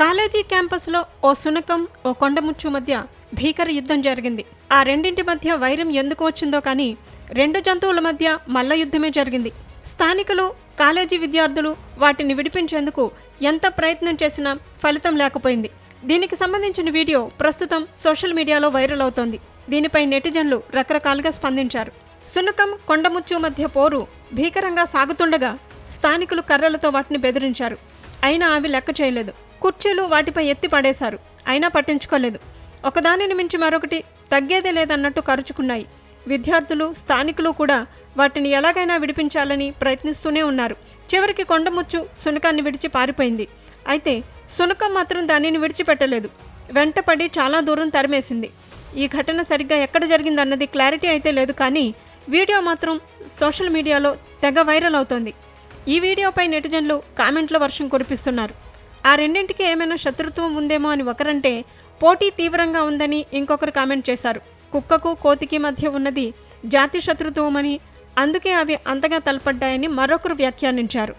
College క్యాంపస్లో ఓ సునకం ఓ కొండముచ్చు మధ్య భీకర యుద్ధం జరిగింది. ఆ రెండింటి మధ్య వైరం ఎందుకు వచ్చిందో కానీ రెండు జంతువుల మధ్య మల్ల యుద్ధమే జరిగింది. స్థానికులు కాలేజీ విద్యార్థులు వాటిని విడిపించేందుకు ఎంత ప్రయత్నం చేసినా ఫలితం లేకపోయింది. దీనికి సంబంధించిన వీడియో ప్రస్తుతం సోషల్ మీడియాలో వైరల్ అవుతోంది. దీనిపై నెటిజన్లు రకరకాలుగా స్పందించారు. సునకం కొండముచ్చు మధ్య పోరు భీకరంగా సాగుతుండగా స్థానికులు కర్రలతో వాటిని బెదిరించారు. అయినా అవి లెక్క చేయలేదు. కుర్చీలు వాటిపై ఎత్తి పడేశారు. అయినా పట్టించుకోలేదు. ఒకదానిని మించి మరొకటి తగ్గేదే లేదన్నట్టు కరుచుకున్నాయి. విద్యార్థులు స్థానికులు కూడా వాటిని ఎలాగైనా విడిపించాలని ప్రయత్నిస్తూనే ఉన్నారు. చివరికి కొండముచ్చు సునకాన్ని విడిచి పారిపోయింది. అయితే సునకం మాత్రం దానిని విడిచిపెట్టలేదు. వెంటపడి చాలా దూరం తరిమేసింది. ఈ ఘటన సరిగ్గా ఎక్కడ జరిగిందన్నది క్లారిటీ అయితే లేదు కానీ వీడియో మాత్రం సోషల్ మీడియాలో తెగ వైరల్ అవుతోంది. ఈ వీడియోపై నెటిజన్లు కామెంట్ల వర్షం కురిపిస్తున్నారు. ఆ రెండింటికి ఏమైనా శత్రుత్వం ఉందేమో అని ఒకరంటే పోటీ తీవ్రంగా ఉందని ఇంకొకరు కామెంట్ చేశారు. కుక్కకు కోతికి మధ్య ఉన్నది జాతి శత్రుత్వమని అందుకే అవి అంతగా తలపడ్డాయని మరొకరు వ్యాఖ్యానించారు.